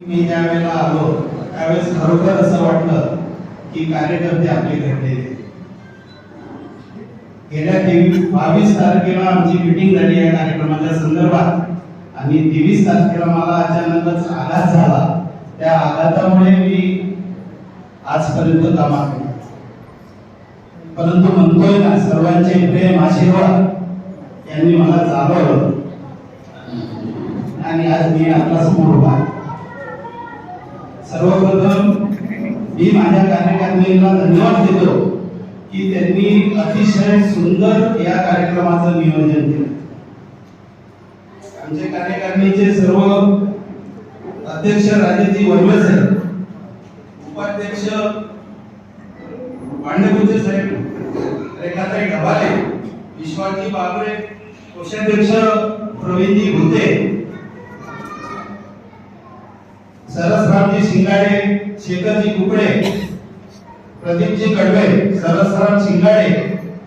मी ज्या वेळेला आलो त्यावेळेस खरोखर असं वाटलं की कार्यकर्ते आपले घडलेले गेल्या बावीस तारखेला आमची मीटिंग झाली या कार्यक्रमाच्या संदर्भात. आणि तेवीस तारखेला मला अचानकच आघात झाला. त्या आघातामुळे मी आजपर्यंत कामात परंतु म्हणतोय ना सर्वांचे प्रेम आशीर्वाद यांनी मला चालवलं आणि आज मी आपला समोर उभा आहे. सर्वप्रथम मी माझ्या कार्यकर्त्यांना धन्यवाद देतो की त्यांनी अतिशय सुंदर या कार्यक्रमाचं नियोजन केलं. आमचे कार्यकारिणीचे सर्व अध्यक्ष राजेजी वनवे साहेब उपाध्यक्ष पांडे साहेब रेखाताई ढबाले विश्वाजी बाबरे कोषाध्यक्ष प्रवीणजी भुते सरसरामजी शिंगाडे शेखरजी कुकडे प्रदीपजी कडवे सरसराम शिंगाडे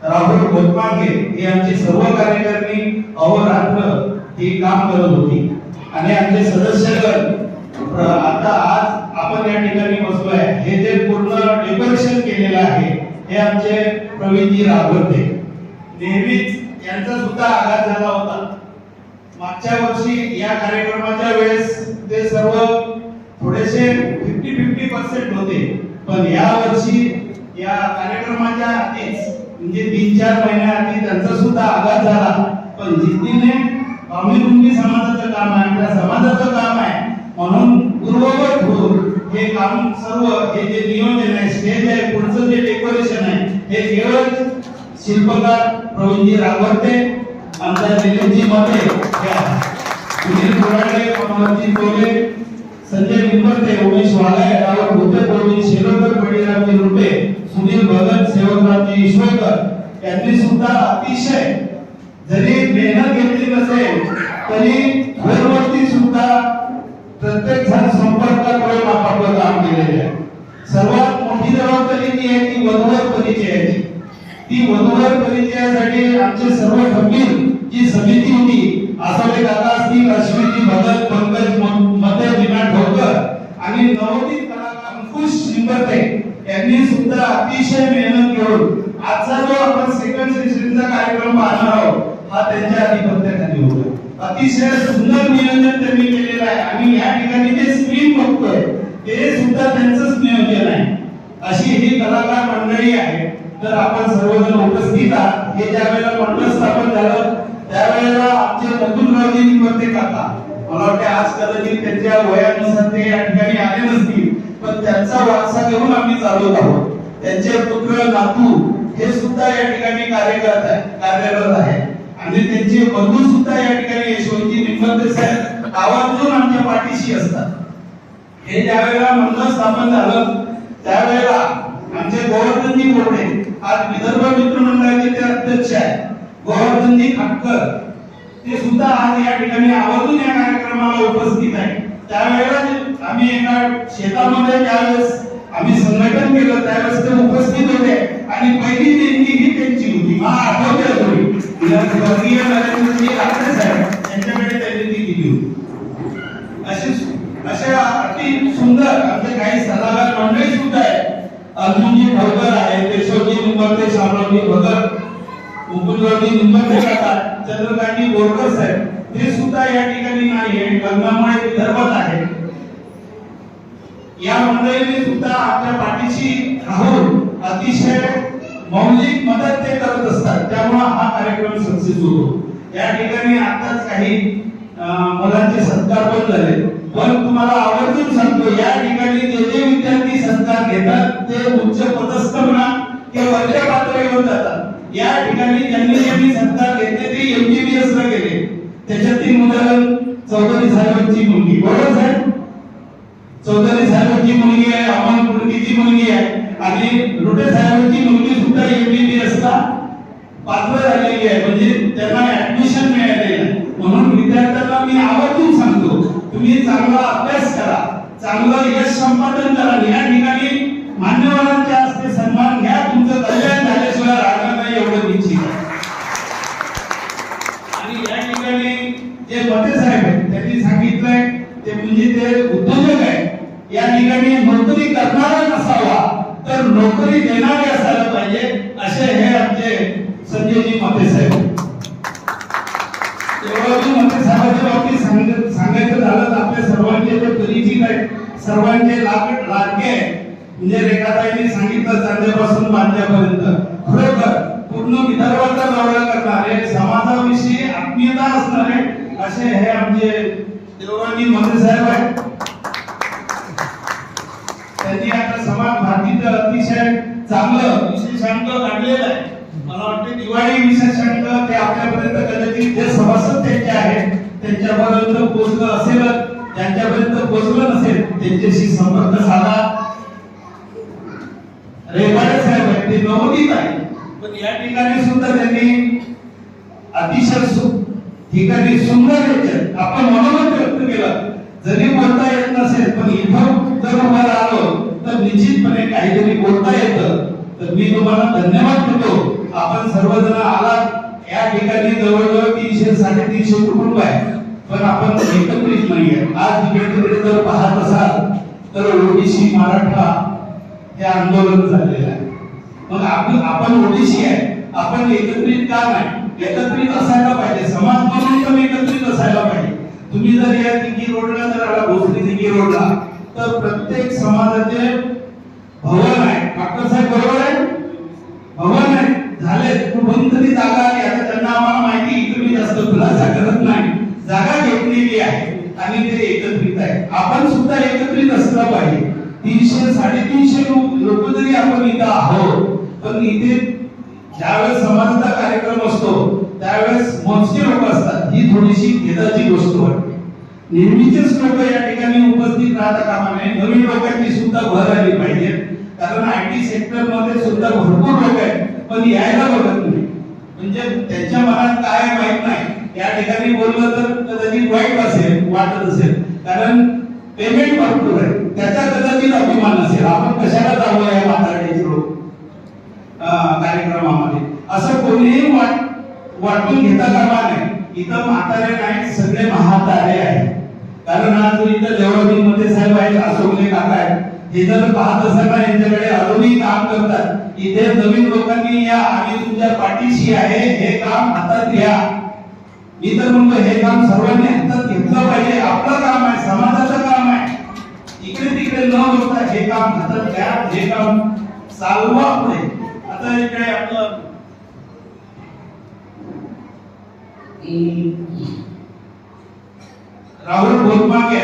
राहुल गोतमांगे हे आमचे सर्व कार्यकर्ती अहोरात्र हे काम करत होती. आणि आमचे सदस्यगण आता आज आपण या ठिकाणी बसलोय. हे जे पूर्ण डेकोरेशन केलेलं आहे हे आमचे प्रवीणजी राघवते नेहमीच यांचा सुद्धा आघात झाला होता मागच्या वर्षी या कार्यक्रमाच्या वेळेस ते सर्व थोडेसे फिफ्टी फिफ्टी होते. पण या वर्षी या कार्यक्रमाच्या आधीच म्हणजे तीन चार महिन्याआधी त्यांचा सुद्धा आघात झाला. पण जिद्दीने स्वामी कुंभी समाजाचं काम आहे आपल्या समाजाचं काम आहे. म्हणून पूर्ववत होऊन हे काम सर्व हे जे नियोजन आहे स्टेज आहे पुढचं जे डेकोरेशन आहे हे केवळ शिल्पकार प्रवीणजी राघवते आमच्या दिलीपजी मते सुनील कोराडे मनोहरजी टोले संजय निंबरते उमेश वाघाय रावण ईश्वरकर यांनी सुद्धा अतिशय जरी मेहनत घेतली नसेल तरी घरवरती सुद्धा प्रत्येक जण संपर्कात राहून आपापलं काम केलेले आहे. सर्वात मोठी जबाबदारी जी आहे ती वधूवर परिचयाची ती वधूवर परिचयासाठी आमचे सर्व खंबीर जी समिती होती आसावे काका असतील अश्विनी भगत पंकज मते विना ढोकर आणि नवोदित कलाकार अंकुश निंबर्ते यांनी सुद्धा अतिशय मेहनत घेऊन आजचा जो आपण सेकंड सेशनचा कार्यक्रम पाहणार आहोत हा त्यांच्या आधिपत्याखाली होता अतिशय सुंदर नियोजन त्यांनी केलेलं आहे. आणि या ठिकाणी जे स्क्रीन बघतोय ते सुद्धा त्यांचंच नियोजन आहे. अशी ही कलाकार मंडळी आहे. तर आपण सर्वजण उपस्थित आहात. हे ज्या वेळेला मंडळ स्थापन झालं त्यावेळेला आमचे नंदुररावजी निवर्ते काका मला वाटते आज कदाचित त्यांच्या वयानुसार ते या ठिकाणी आले नसतील पण त्यांचा वारसा घेऊन आम्ही चालवत आहोत. त्यांचे पुत्र नातू हे सुद्धा या ठिकाणी कार्यरत आहे कार्यरत आहे. आणि त्यांचे बंधू सुद्धा या ठिकाणी यशवंतजी निंबते साहेब आवर्जून आमच्या पाठीशी असतात. हे ज्यावेळेला मंडळ स्थापन झालं त्यावेळेला आमचे गोवर्धनजी बोर्डे आज विदर्भ मित्र मंडळाचे ते अध्यक्ष आहे गोवर्धनजी खाटकर ते सुद्धा आज या ठिकाणी आवर्जून या कार्यक्रमाला उपस्थित आहे त्यावेळेला आम्ही एका शेतामध्ये ज्यावेळेस आम्ही संघटन केलं त्यावेळेस ते उपस्थित होते. आणि पहिली देणगी ही त्यांची होती. मला आठवते थोडी स्वर्गीय नरेंद्रजी राठोड साहेब यांच्याकडे त्यांनी ती दिली होती. अशी अशा अति सुंदर आमचे काही सल्लागार मंडळी सुद्धा आहे अर्जुनजी भगर आहे केशवजी निंबर्ते शामरावजी भगर मुकुंदरावजी निंबर्ते काका चंद्रकांतजी बोरकर साहेब. ते सुद्धा या ठिकाणी नाही आहे गंगामुळे विदर्भात आहे. या मंडळीने सुद्धा आपल्या पाठीशी राहून अतिशय मौलिक मदत ते करत असतात त्यामुळे हा कार्यक्रम सक्सेस होतो. या ठिकाणी आताच काही मुलांचे सत्कार पण झाले. पण तुम्हाला आवर्जून सांगतो या ठिकाणी जे जे विद्यार्थी सत्कार घेतात ते उच्च पदस्थ म्हणा किंवा वरच्या पातळीवर जातात. या ठिकाणी ज्यांनी ज्यांनी सत्कार घेतले ते एमबीबीएस ला गेले. त्याच्यातील मुलं चौधरी साहेबांची मुलगी. बरोबर साहेब? चौधरी साहेबांची मुलगी आहे अमन कुडकीची मुलगी आहे. आणि लोटे साहेबांची मुलगी सुद्धा एमबीबीएस ला पात्र झालेली आहे. म्हणजे त्यांना ऍडमिशन मिळालेलं आहे. म्हणून विद्यार्थ्यांना मी आवर्जून सांगतो तुम्ही चांगला अभ्यास करा चांगलं यश संपादन करा. या ठिकाणी मान्यवरांच्या हस्ते सन्मान घ्या तुमचं कल्याण सर्वांचे लाकड लाडके म्हणजे रेखाताईने सांगितलं चांद्यापासून बांध्यापर्यंत खरोखर पूर्ण विदर्भाचा दौरा करणारे समाजाविषयी आत्मीयता असणारे असे हे आमचे देवराजी मंत्री साहेब आहेत. त्यांनी आता समाज भारतीचं अतिशय चांगलं विशेषांक काढलेलं आहे. मला वाटते दिवाळी विशेषांक ते आपल्यापर्यंत कदाचित जे सभासद त्यांचे आहेत त्यांच्यापर्यंत पोहोचलं असेलच. त्यांच्यापर्यंत पोहोचलं नसेल त्यांच्याशी संपर्क साधा. रेवाडे साहेब आहेत ते नवोदित आहे पण या ठिकाणी सुद्धा त्यांनी अतिशय ठिकाणी सुंदर आपण मनोमत व्यक्त केलं. जरी बोलता येत नसेल पण इथं जर तुम्हाला आलो तर निश्चितपणे काहीतरी बोलता येतं. तर मी तुम्हाला धन्यवाद देतो. आपण सर्वजण आलात. या ठिकाणी जवळजवळ तीनशे साडेतीनशे कुटुंब आहे पण आपण एकत्रित नाहीये. आज इकडे तिकडे जर पाहत असाल तर ओबीसी मराठा हे आंदोलन झालेलं आहे. मग आपण आपण ओबीसी आहे. आपण एकत्रित का नाही? एकत्रित असायला पाहिजे. समाज म्हणून पण एकत्रित असायला पाहिजे. तुम्ही जर या दिघी रोडला जर आला भोसरी दिघी रोडला तर प्रत्येक समाजाचे भवन आहे. डॉक्टर साहेब बरोबर आहे? भवन आहे. झाले कुठून तरी जागा आली. आता त्यांना आम्हाला माहिती इथे जास्त खुलासा करत नाही. जागा घेतलेली आहे. आणि ते एकत्रित आहे. आपण सुद्धा एकत्रित असलं पाहिजे. तीनशे साडेतीनशे लोक लोक जरी आपण इथं आहोत पण इथे ज्यावेळेस समाजाचा कार्यक्रम असतो त्यावेळेस मोजके लोक असतात. ही थोडीशी खेदाची गोष्ट वाटते नेहमीचेच लोक या ठिकाणी उपस्थित राहता कामा नये नवीन लोकांची सुद्धा भर आली पाहिजे. कारण आय टी सेक्टरमध्ये सुद्धा भरपूर लोक आहेत. पण यायला बघत नाही. म्हणजे त्यांच्या मनात काय माहीत नाही. या ठिकाणी बोललं तर कदाचित वाईट असेल वाटत असेल. कारण पेमेंट भरपूर आहे. त्याचा कदाचित अभिमान असेल. आपण कशाला जाऊ या म्हातारड्याचे लोक? कार्यक्रमामध्ये. असं कोणीही वाट वाटून घेता कामा नाही इथं म्हातारे नाही सगळे महातारे आहेत. कारण आज इथं देवळामध्ये साहेब आहेत अशोकले काका आहेत. हे जर पाहत असताना यांच्याकडे अजूनही काम करतात. इथे नवीन लोकांनी या आम्ही तुमच्या पाठीशी आहे हे काम हातात घ्या. मी तर म्हणतो हे काम सर्वांनी हातात घेतलं पाहिजे. आपलं काम आहे समाजाचं काम आहे. इकडे तिकडे न होता हे काम हातात घ्या हे काम चालवा पुढे. आता इकडे आपलं राहुल भोतमागे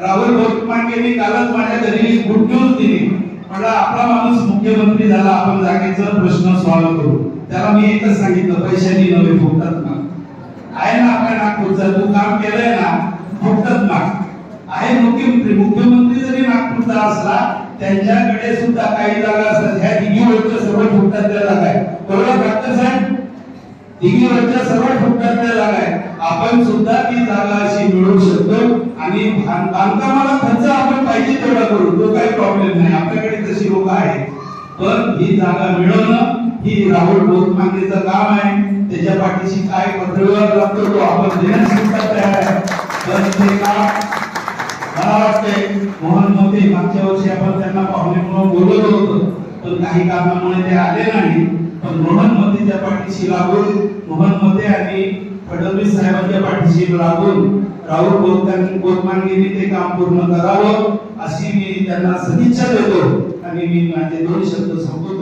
राहुल भोतमागेने कालच माझ्या घरी गुड न्यूज दिली. म्हणलं आपला माणूस मुख्यमंत्री झाला आपण जागेचा प्रश्न सॉल्व्ह करू. त्याला मी एकच सांगितलं पैशांनी नव्हे फुकतात ना आहे ना आपल्या नागपूरचं? तू काम केलंय ना फुकटात आहे मुख्यमंत्री मुख्यमंत्री जरी नागपूरचा असला त्यांच्याकडे सुद्धा काही जागा असतात. ह्या तिघी सर्व फुटतातल्या जागा आहे बरोबर डॉक्टर साहेब? सर्व फुटतातल्या जागा आहे आपण सुद्धा ती जागा अशी मिळवू शकतो आणि बांधकामाला खर्च आपण पाहिजे तेवढा करू. तो काही प्रॉब्लेम नाही. आपल्याकडे तशी लोक आहेत. पण ही जागा मिळवणं ही राहुल लोकमान्यचं काम आहे. त्याच्या पाठीशी काय पत्रव्यवहार लागतो तो आपण देण्यास तयार आहे. पण ते मला वाटते मोहन मोते मागच्या वर्षी आपण त्यांना पाहुणे म्हणून बोलवलं होतं. पण काही कारणामुळे ते आले नाही. पण मोहन मोतेच्या पाठीशी लागून मोहन मोते आणि फडणवीस साहेबांच्या पाठीशी लागून राहुल बोलतान बोलमानगिरी ते काम पूर्ण करावं अशी मी त्यांना सदिच्छा देतो. आणि मी माझे दोन शब्द संपवतो.